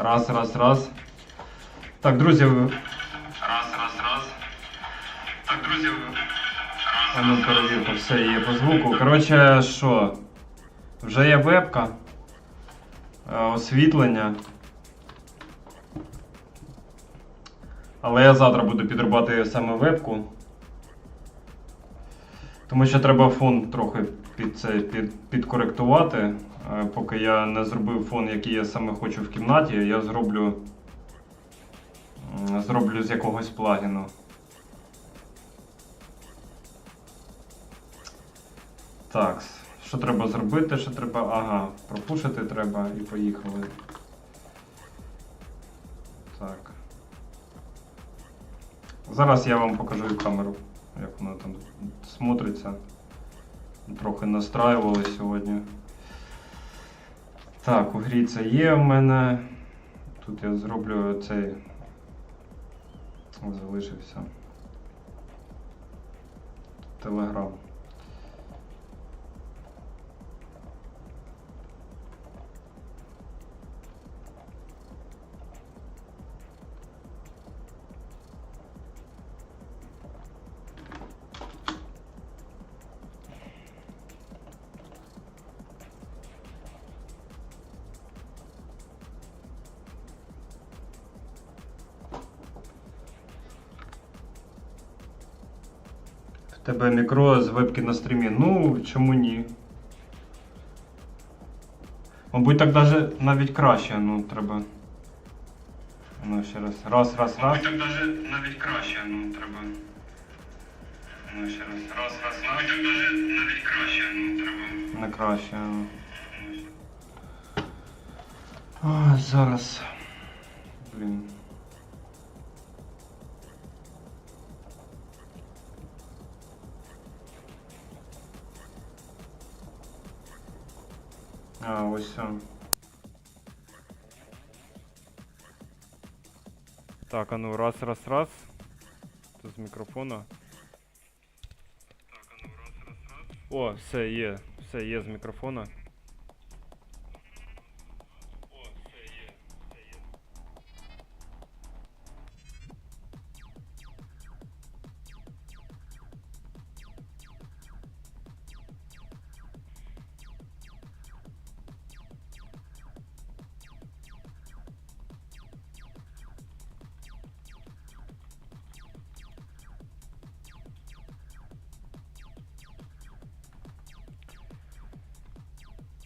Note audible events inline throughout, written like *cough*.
Раз, раз, раз. Так, друзі. Раз, раз, раз. Так, друзі. ви- А ну перевірка, все є по звуку. Коротше, що? Вже є вебка. е, Освітлення. Але я завтра буду підрубати саме вебку. Тому що треба фон трохи під це, під, підкоректувати. Е, Поки я не зробив фон, який я саме хочу в кімнаті, я зроблю, зроблю з якогось плагіну. Так, що треба зробити? Що треба. Ага, пропушити треба і поїхали. Так. Зараз я вам покажу камеру, як вона там смотриться. Трохи настраювали сьогодні. Так, у грі це є в мене. Тут я зроблю цей. Залишився. Телеграм. Тебе мікро з вебки на стрімі. Ну, чому ні? Мабуть, так даже навіть краще, ну треба. Ну, ще раз. Раз, раз, раз. Мабуть, так даже навіть краще, ну треба. Ну, ще раз. Раз, раз, раз. Мабуть, так даже навіть краще, ну треба. Не краще. ну. А, зараз. Так, а ну раз, раз, раз. Тут з мікрофона. Так, а ну раз, раз, раз. О, все є. Все є з мікрофона.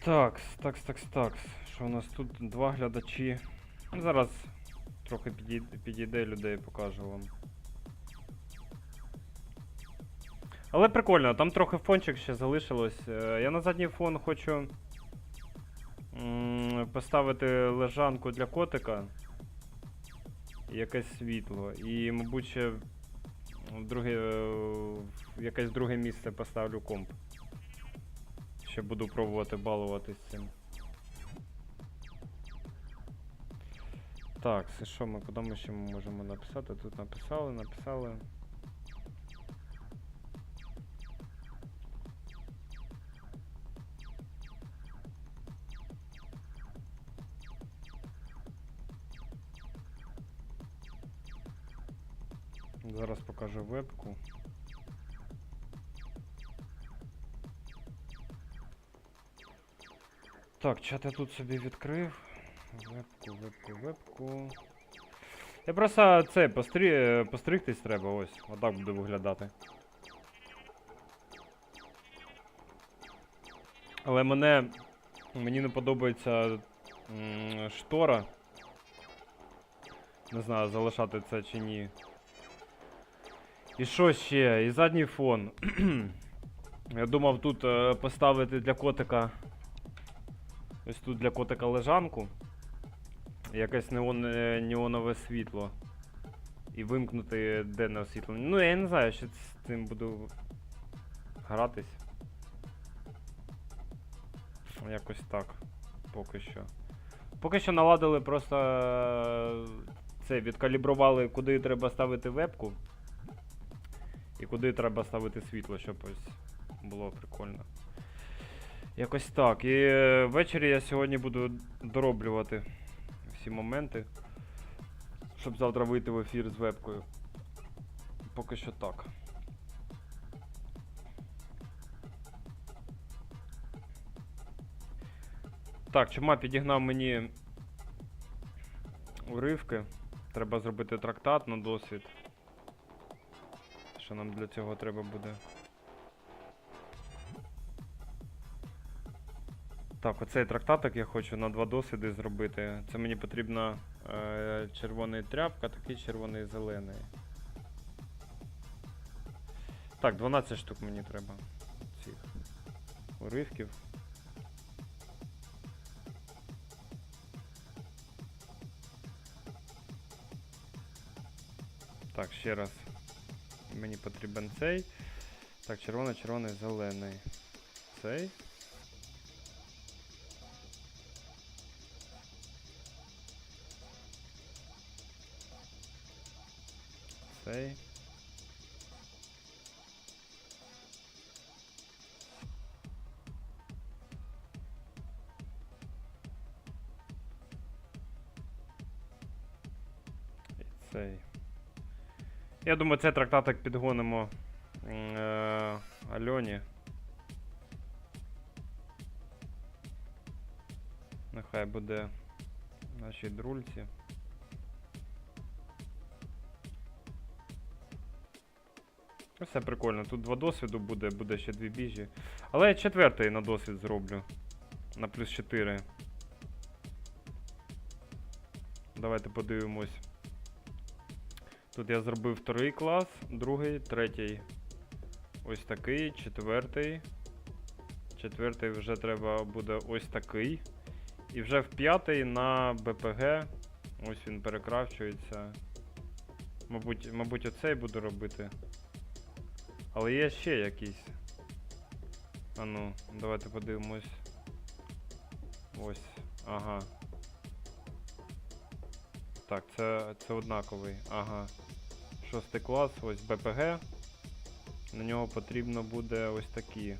Так, такс, такс, такс. Що у нас тут два глядачі. Зараз трохи підійде, підійде людей, покажу вам. Але прикольно, там трохи фончик ще залишилось. Е, Я на задній фон хочу поставити лежанку для котика. І якесь світло. І, мабуть, ще в друге, е, в якесь друге місце поставлю комп. Ще буду пробувати балуватись цим. Так, це що ми, куди ми ще можемо написати? Тут написали, написали. Зараз покажу вебку. Так, чат я тут собі відкрив. Вебку, вебку, вебку. Я просто це пострі... е, постригтись треба, ось. Отак буде виглядати. Але мене. Мені не подобається м, штора. Не знаю, залишати це чи ні. І що ще? І задній фон. *clears throat* Я думав тут е, поставити для котика. Ось тут для котика лежанку. Якесь неон, е, неонове світло. І вимкнути денне освітлення. Ну, я не знаю, що з цим буду гратись. Якось так. Поки що. Поки що наладили просто е, це, відкалібрували, куди треба ставити вебку. І куди треба ставити світло, щоб ось було прикольно. Якось так. І е, ввечері я сьогодні буду дороблювати всі моменти. Щоб завтра вийти в ефір з вебкою. Поки що так. Так, чума підігнав мені уривки. Треба зробити трактат на досвід. Що нам для цього треба буде? Так, оцей трактатик я хочу на два досвіди зробити. Це мені потрібна е, червоний тряпка, такий червоний зелений. Так, 12 штук мені треба цих уривків. Так, ще раз. Мені потрібен цей. Так, червоний, червоний, зелений. Цей. Цей. Я думаю, цей трактатик підгонимо е, Альоні. Нехай буде нашій друльці. Все прикольно. Тут два досвіду буде, буде ще дві біжі. Але я четвертий на досвід зроблю. На плюс 4. Давайте подивимось. Тут я зробив вторий клас, другий, третій. Ось такий, четвертий. Четвертий вже треба буде ось такий. І вже в п'ятий на БПГ. Ось він перекрафчується. Мабуть, мабуть, оцей буду робити. Але є ще якісь. А ну, давайте подивимось. Ось. Ага. Так, це, це однаковий. Ага. Шостий клас, ось БПГ. На нього потрібно буде ось такі.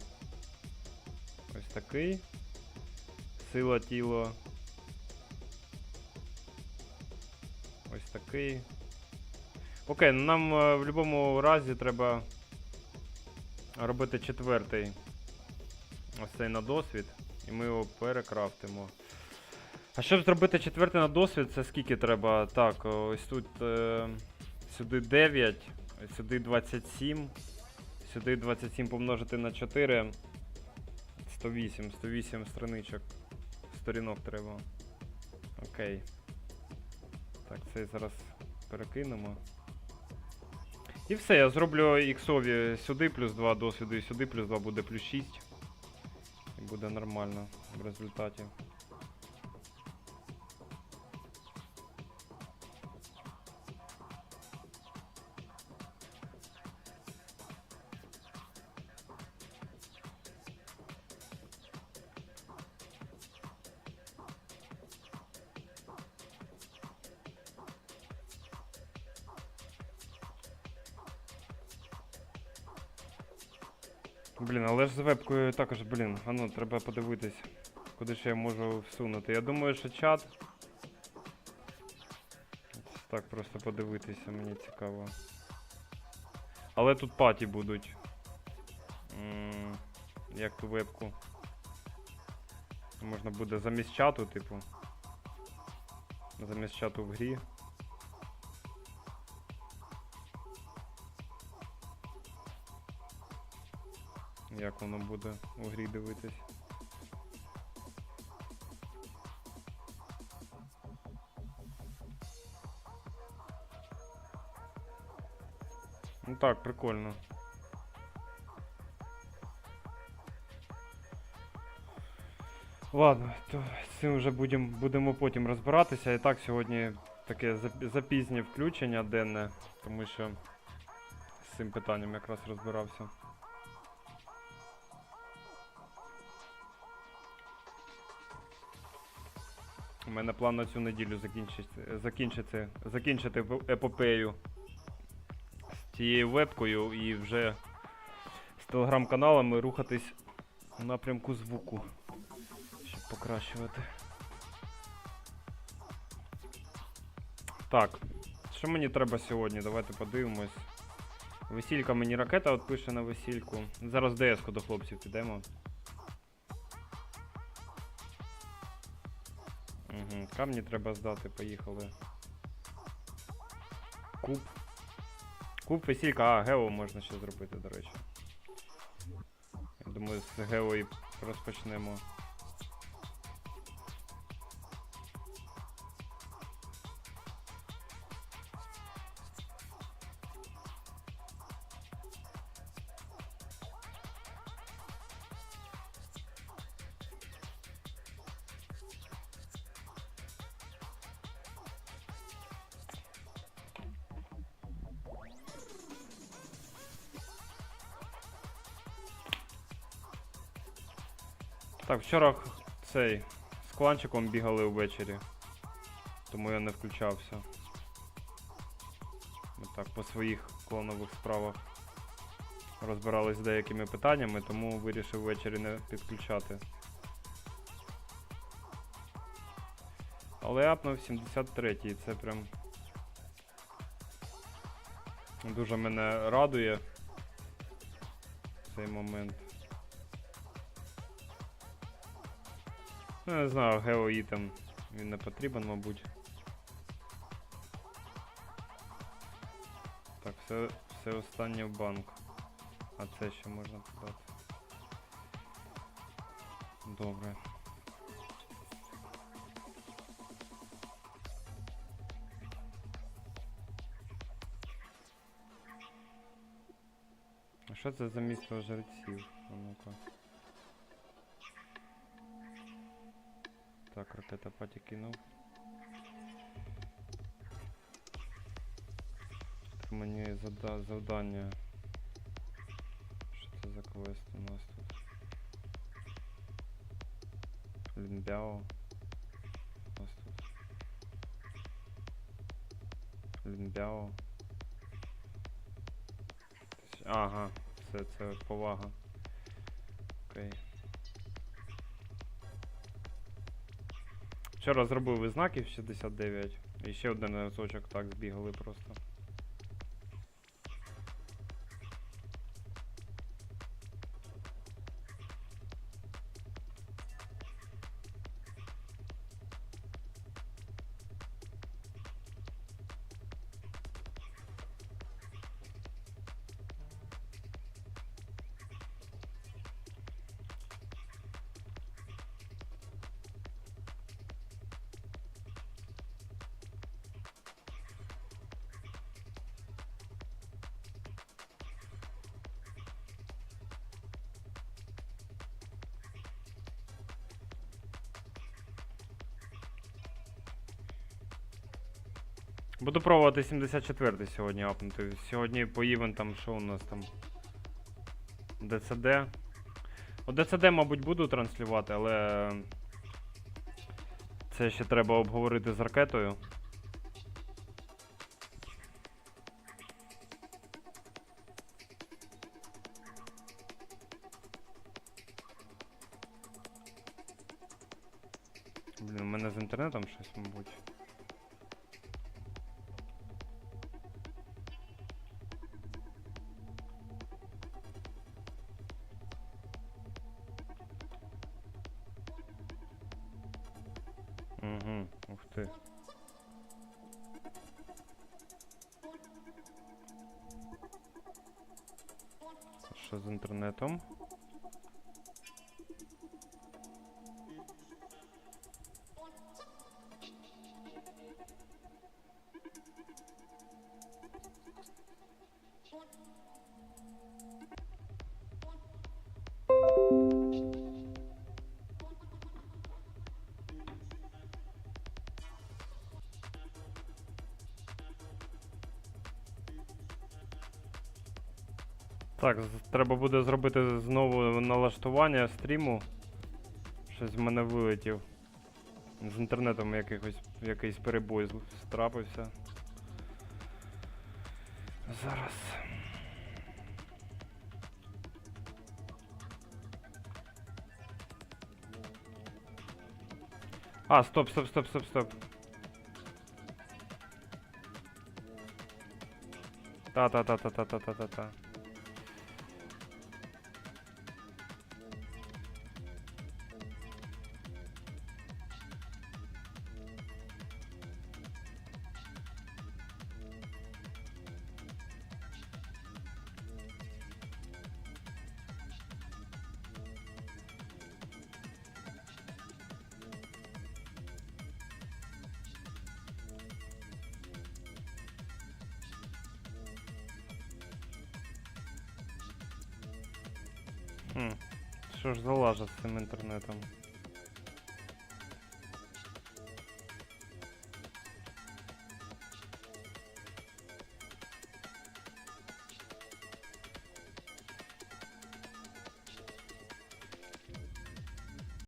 Ось такий. Сила тіло. Ось такий. Окей, ну нам е, в будь-якому разі треба робити четвертий. Ось цей на досвід. І ми його перекрафтимо. А щоб зробити четвертий на досвід, це скільки треба? Так, ось тут е, сюди 9, сюди 27. Сюди 27 помножити на 4. 108, 108 страничок. Сторінок треба. Окей. Так, це зараз перекинемо. І все, я зроблю іксові сюди плюс 2 досвіду і сюди плюс 2 буде плюс 6. І буде нормально в результаті. Блін, але ж з вебкою також, блін, а ну треба подивитись, куди ще я можу всунути. Я думаю, що чат. Так, просто подивитися, мені цікаво. Але тут паті будуть. Як ту вебку. Можна буде замість чату, типу. Замість чату в грі. Як воно буде у грі дивитись. Ну так, прикольно. Ладно, то з цим вже будем, будемо потім розбиратися. І так сьогодні таке запізнє включення денне, тому що з цим питанням якраз розбирався. Мене план на цю неділю закінчити, закінчити, закінчити епопею з цією вебкою і вже з телеграм-каналами рухатись в напрямку звуку, щоб покращувати. Так. Що мені треба сьогодні? Давайте подивимось. Весілька мені ракета от пише на весільку. Зараз ДС-ку до хлопців підемо. Угу, камні треба здати, поїхали. Куб. Куб, весілька, а, гео можна ще зробити, до речі. Я думаю, з гео і розпочнемо. Так, вчора цей з кланчиком бігали ввечері. Тому я не включався. Ми так по своїх кланових справах розбирались з деякими питаннями, тому вирішив ввечері не підключати. Але апнув 73 і це прям дуже мене радує цей момент. Ну, не знаю, геоїтем він не потрібен, мабуть. Так, все, все останнє в банк. А це ще можна подати. Добре. А що це за місто жреців? А ну-ка. Так, ракета паті кинув. Так мені зада завдання. Що це за квест у нас тут? Лінбяо. У нас тут. Лінбяо. Ага, це, це повага. Окей. Вчора зробив і знаків 69. І ще один разочок так збігали просто. Буду пробувати 74 сьогодні апнути. Сьогодні по івентам, що у нас там? ДЦД. О, ДЦД, мабуть, буду транслювати, але. Це ще треба обговорити з ракетою. Блін, у мене з інтернетом щось, мабуть. Що з інтернетом? Так, треба буде зробити знову налаштування стріму. Щось в мене вилетів. З інтернетом якихось, якийсь перебой з- трапився. Зараз. А, стоп, стоп, стоп, стоп, стоп. Та-та-та-та-та-та-та-та. Хм. Що ж залажа з цим інтернетом?